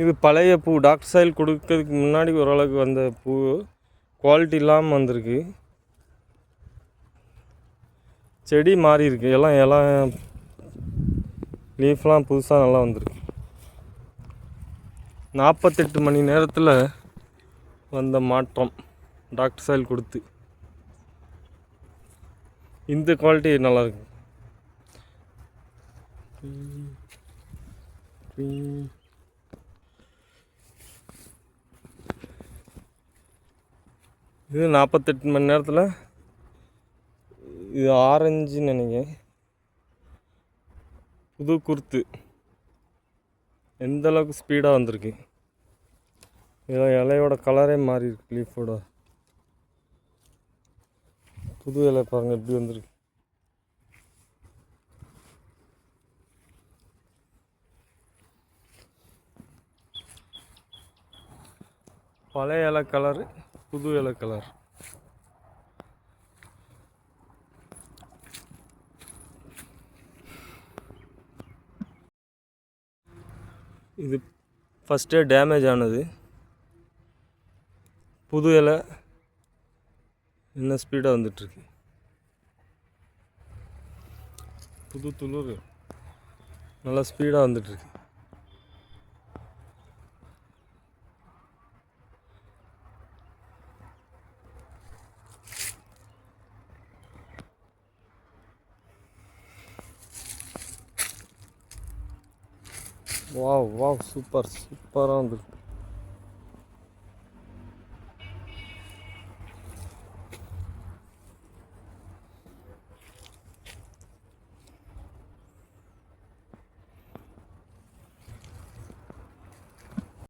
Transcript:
இது பழைய பூ. டாக்டர் சைல் கொடுக்கறதுக்கு முன்னாடி ஓரளவுக்கு வந்த பூ. குவாலிட்டி இல்லாமல் வந்திருக்கு. செடி மாறி இருக்கு. எல்லாம் எல்லாம் லீஃப்லாம் புதுசாக நல்லா வந்திருக்கு. நாற்பத்தெட்டு மணி நேரத்தில் வந்த மாற்றம். டாக்டர் சாயில் கொடுத்து. இந்த குவாலிட்டி நல்லா இது நாற்பத்தெட்டு மணி நேரத்தில் இது ஆரஞ்சுன்னு நினைக்கிறேன். புது குர்த்து. எந்த அளவுக்கு ஸ்பீடாக வந்திருக்கு? இதில் இலையோட கலரே மாறி இருக்கு லீஃபோட புது இலை பாருங்கள் எப்படி வந்திருக்கு. பழைய இலை கலரு புது இலை கலர் இது ஃபஸ்ட்டே டேமேஜ் ஆனது. புது இலை இன்னும் ஸ்பீடாக வந்துட்டுருக்கு? புது துளிர். நல்லா ஸ்பீடாக வந்துட்டுருக்கு. wow wow super super andırdı